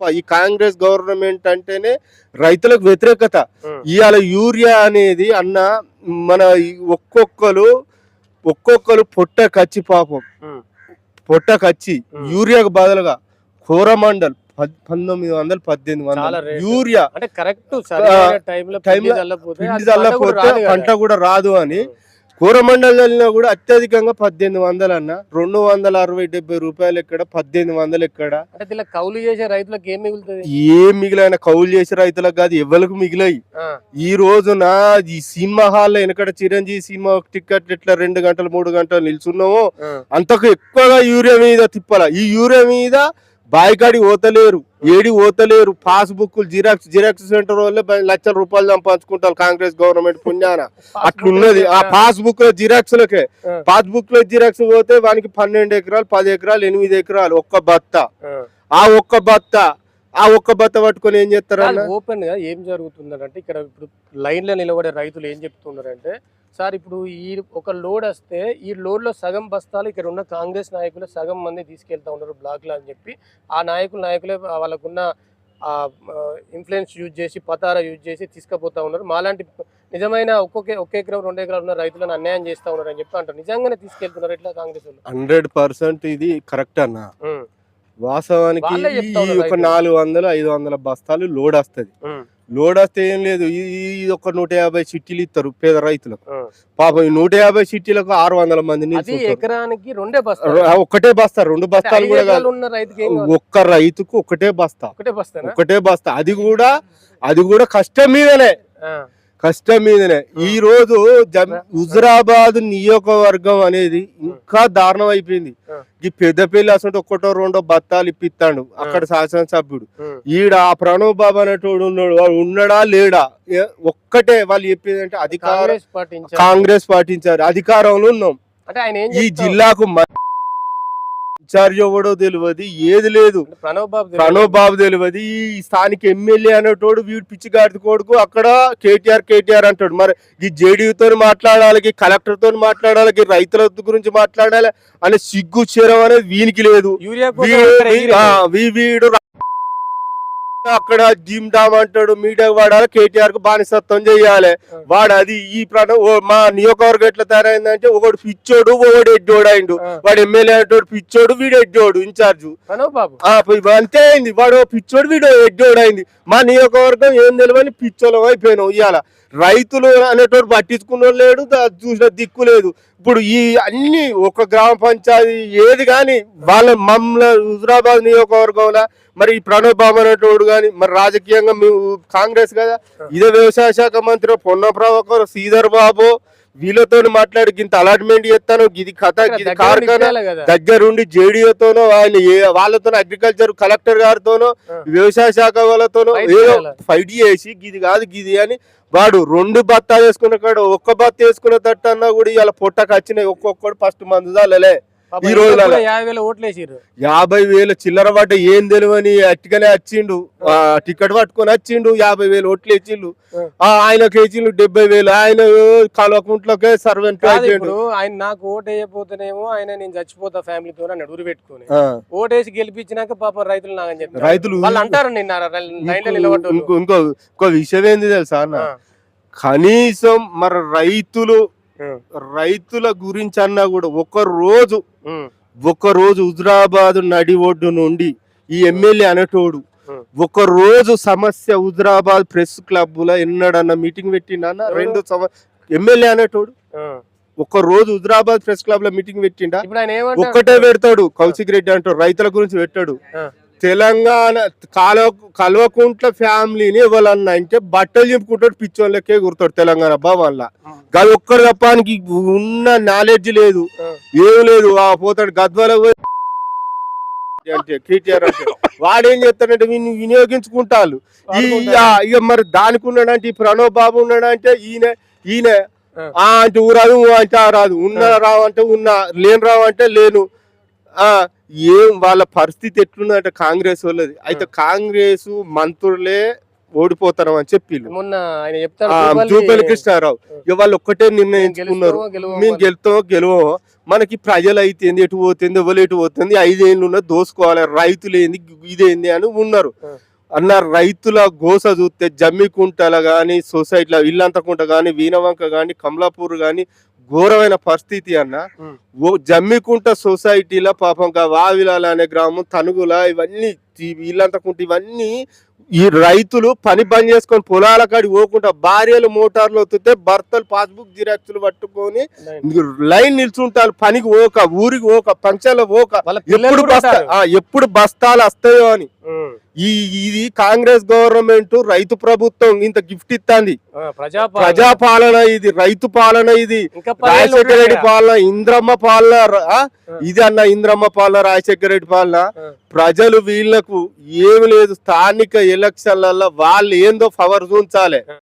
తప్ప ఈ కాంగ్రెస్ గవర్నమెంట్ అంటేనే రైతులకు వ్యతిరేకత. ఇవాళ యూరియా అనేది అన్న మన ఒక్కొక్కరు ఒక్కొక్కరు పొట్ట కచ్చి పాపం. పొట్ట కచ్చి. యూరియాకు బదులుగా కోరమండల్ పంతొమ్మిది వందలు పద్దెనిమిది వందలు. యూరియా అంటే కరెక్ట్ టైంలో. పంట కూడా రాదు అని ఉమ్. కూరమండలి చల్లినా కూడా అత్యధికంగా పద్దెనిమిది వందలు అన్న. రెండు వందల అరవై డెబ్బై రూపాయలు ఎక్కడ? పద్దెనిమిది వందలు ఎక్కడ? అంటే కౌలు చేసే రైతులకు ఏం మిగులుతుంది? ఏ మిగిలిన కౌలు చేసే రైతులకు కాదు ఎవరికి మిగిలాయి. ఈ రోజున ఈ సినిమా హాల్లో వెనకడ చిరంజీవి సినిమా టికెట్ ఇట్లా రెండు గంటలు మూడు గంటలు నిల్చున్నామో. అంతకు ఎక్కువగా యూరియా మీద తిప్పాల? ఈ యూరియా మీద బాయికాడి ఓతలేరు ఏడి ఓతలేరు పాస్ బుక్లు జిరాక్స్ జిరాక్స్ సెంటర్ వాళ్ళే లక్షల రూపాయలు సంపాదించుకుంటారు కాంగ్రెస్ గవర్నమెంట్ పుణ్యాన అట్లున్నది ఆ పాస్ బుక్లో జిరాక్స్ లకే ఆ. పాస్ బుక్లో జిరాక్స్ పోతే వానికి పన్నెండు ఎకరాలు పది ఎకరాలు ఎనిమిది ఎకరాలు ఒక్క బత్త. ఆ ఒక్క బత్త ఆ ఒక్క బత్త పట్టుకొని ఏం చేస్తారన్న ఓపెన్గా ఏం జరుగుతుందంటే ఇక్కడ ఇప్పుడు లైన్లో నిలబడే రైతులు ఏం చెప్తున్నారంటే సార్ ఇప్పుడు ఈ ఒక లోడ్ వస్తే ఈ లోడ్లో సగం బస్తాలు ఇక్కడ ఉన్న కాంగ్రెస్ నాయకులు సగం మంది తీసుకెళ్తా ఉన్నారు బ్లాక్లో అని చెప్పి ఆ నాయకులు నాయకులే వాళ్ళకున్న ఆ ఇన్ఫ్లుయెన్స్ యూజ్ చేసి పతారా యూజ్ చేసి తీసుకుపోతా ఉన్నారు. మాలాంటి నిజమైన ఒక్కొక్క ఒక్క ఎకరం రెండు ఎకరాలు ఉన్న రైతులను అన్యాయం చేస్తా ఉన్నారు అని చెప్పి అంటారు. నిజంగానే తీసుకెళ్తున్నారు ఇట్లా కాంగ్రెస్ హండ్రెడ్ పర్సెంట్ ఇది కరెక్ట్ అన్న. వాస్తవానికి ఈ ఒక. నాలుగు వందలు ఐదు వందల బస్తాలు లోడ్ వస్తది. లోడ్ వస్తే ఏం లేదు ఈ ఒక నూట యాభై చిట్టీలు ఇస్తారు పేద రైతులకు. పాపం ఈ నూట యాభై చిట్టీలకు ఆరు వందల మంది. ఎకరానికి రెండే ర- ఒక్కటే బస్తా రెండు బస్తాలు కూడా? ఒక్క రైతుకు ఒకటే బస్తా. ఒకటే బస్తానా? ఒకటే బస్తా. అది కూడా అది కూడా కష్టం మీదనే. కష్టం మీదనే. ఈ రోజు హుజరాబాద్ నియోజకవర్గం అనేది ఇంకా దారుణం అయిపోయింది. ఈ పెద్దపల్లి అసలు ఒక్కటో రెండో బత్తాలు ఇప్పిస్తాడు అక్కడ శాసనసభ్యుడు. ఈడ ఆ ప్రణవ్ బాబు అనేటోడు ఉన్నాడు. వాడు ఉన్నాడా లేడా? ఒక్కటే వాళ్ళు చెప్పేది అంటే అధికారం కాంగ్రెస్ పాటించారు. అధికారంలో ఉన్నాం. ఈ? జిల్లాకు ఇన్ఛార్జ్ ఎవడో తెలియదు ఏది లేదు. ప్రణవ్ బాబు. ప్రణవ్ బాబు తెలియదు ఈ స్థానిక ఎమ్మెల్యే అనేటోడు వీడు పిచ్చిగాడి కొడుకు అక్కడ కేటీఆర్ కేటీఆర్ అంటాడు. మరి ఈ జేడీతో మాట్లాడాలి కలెక్టర్తో మాట్లాడాలి రైతుల గురించి మాట్లాడాలి అనే సిగ్గు చేరం అనేది వీనికి లేదు. వీడు అక్కడ జిమ్ డామ్ అంటాడు మీడియా వాడాలి కేటీఆర్కు బానిసత్వం చేయాలి. వాడు అది ఈ ప్రాణం మా నియోజకవర్గం ఎట్లా తయారైందంటే ఒకడు పిచ్చోడు ఒకడు ఎడ్డోడు అయిండు. వాడు ఎమ్మెల్యే అంటాడు పిచ్చోడు వీడు ఎడ్డోడు ఇన్ఛార్జు. అంతే అయింది. వాడు పిచ్చోడు వీడు ఎడ్డోడు అయింది. మా నియోజకవర్గం ఏం తెలియని పిచ్చోళం అయిపోయినాం ఇవాళ రైతులు అనేటోడు పట్టించుకున్న లేడు చూసిన దిక్కు లేదు. ఇప్పుడు ఈ అన్ని ఒక గ్రామ పంచాయతీ ఏది కానీ వాళ్ళ మమ్మల హుజరాబాద్ నియోజకవర్గంలో మరి ఈ ప్రణబ్ బాబు అనేటోడు కానీ మరి రాజకీయంగా మేము కాంగ్రెస్ కదా. ఇదే వ్యవసాయ శాఖ మంత్రి పొన్న ప్రభాకర్ శ్రీధర్ బాబు వీళ్ళతో మాట్లాడి ఇంత అలాట్మెంట్ చేస్తాను? ఇది కథ ఇది కార్ఖానా? దగ్గరుండి జేడీఓతోనో ఆయన వాళ్ళతోనో అగ్రికల్చర్ కలెక్టర్ గారితోనో. వ్యవసాయ శాఖ వాళ్ళతోనో ఏదో. ఫైట్ చేసి గిది కాదు గిది అని వాడు రెండు బత్తాలు వేసుకున్న కాడ ఒక్క బత్త వేసుకున్న తట్టు అన్నా కూడా ఇలా పొట్టకు వచ్చినాయి. ఒక్కొక్కడు ఫస్ట్ మందు చాలలే పాపం ఈ. కూడా యాభై వేల చిల్లర పడ్డ ఏం తెలియని అట్టుగానే వచ్చిండు ఆ, టికెట్ పట్టుకొని వచ్చిండు యాభై వేలు ఓట్లు. ఆ, ఆయనకి వేసిండు డెబ్బై వేలు ఆయన కలవకుంట్లోకే సర్వెంట్ అయిపోయిండు. ఆయన నాకు ఓటు వేయకపోతేనేమో ఆయన నేను చచ్చిపోతా ఫ్యామిలీతో అన్నాడు ఉరి పెట్టుకొని ఓటేసి గెలిపించినాక పాపం రైతులు నాగని చెప్పారు రైతులు వాళ్ళు అంటారు నిన్న ఇంకో- ఇంకో విషయం ఏంది తెలుసా కనీసం మరి రైతులు రైతుల గురించి అన్నా కూడా ఒక రోజు ఒక రోజు హుజరాబాద్ నడి ఒడ్డు నుండి ఈ ఎమ్మెల్యే అనేటోడు. ఒక రోజు సమస్య హుజరాబాద్ ప్రెస్ క్లబ్లో ఎన్నడన్నా మీటింగ్ పెట్టిండా? రెండు ఎమ్మెల్యే అనేటోడు ఒక రోజు హుజరాబాద్ ప్రెస్ క్లబ్లో మీటింగ్ పెట్టిండా? ఒక్కటే పెడతాడు కౌశిక్ రెడ్డి అంటాడు రైతుల గురించి పెట్టాడు. తెలంగాణ కాలువ కల్వకుంట్ల ఫ్యామిలీని ఇవ్వాలన్నా అంటే బట్టలు చెప్పుకుంటాడు పిచ్చోళ్ళకే గుర్తాడు తెలంగాణ భవన్ల. గది ఒక్కడు తప్పానికి ఉన్న నాలెడ్జ్ లేదు. ఏం లేదు. ఆ పోతాడు గద్వాల వాడేం చేస్తాడంటే వీన్ని వినియోగించుకుంటారు ఇక మరి దానికి ఉన్నాడంటే ఈ ప్రణవ్ బాబు ఉన్నాడంటే ఈయన ఈయన. ఆ. అంటే ఊ రాదు ఊ అంటే ఆ రాదు. ఉన్న రావు అంటే ఉన్నా లేని రావు అంటే లేను. ఆ ఏం వాళ్ళ పరిస్థితి ఎట్లుందంటే కాంగ్రెస్ వాళ్ళది. అయితే కాంగ్రెస్ మంత్రులే ఓడిపోతారు అని చెప్పిళ్ళు మొన్న ఆయన చెప్తాడు ఆ, జూపల్లి- కృష్ణారావు ఇక వాళ్ళు ఒక్కటే నిర్ణయించుకున్నారు మేము గెలుతామో గెలవమో మనకి ప్రజలు అయితేంది ఎటు పోతుంది ఎవరు ఎటు పోతుంది ఐదేళ్ళు ఉన్న దోసుకోవాలి రైతులు ఏంది ఇదేంది అని ఉన్నారు. అన్న రైతుల గోస చూస్తే జమ్మికుంటల కానీ సొసైటీలో ఇల్లంతకుంట కానీ వీణవంక కానీ కమలాపూర్ కానీ ఘోరమైన పరిస్థితి అన్న. జమ్మికుంట సొసైటీలో పాపం వావిలాల అనే గ్రామం తనుగుల ఇవన్నీ ఇల్లంతకుంట ఇవన్నీ ఈ రైతులు పని బంద్ చేసుకొని పొలాల కాడికి పోకుండా భార్యలు మోటార్లు వస్తుంటే భర్తలు పాస్బుక్ జిరాక్స్లు పట్టుకొని లైన్ నిల్చుంటారు. పనికి పోక ఊరికి పోక పంచాల పోక. ఎప్పుడు కూడా బస్తా ఎప్పుడు బస్తాలు వస్తాయో అని. ఈ ఇది కాంగ్రెస్ గవర్నమెంట్ రైతు ప్రభుత్వం ఇంత గిఫ్ట్ ఇస్తుంది ప్రజాపాలన. ప్రజాపాలన ఇది రైతు పాలన ఇది. రాజశేఖర రెడ్డి పాలన ఇంద్రమ్మ పాలన. ఇది అన్న ఇంద్రమ్మ పాలన రాజశేఖర రెడ్డి పాలన. ప్రజలు వీళ్ళకు ఏమి లేదు. స్థానిక ఎలక్షన్లలో వాళ్ళు ఏందో పవర్ చూంచాలి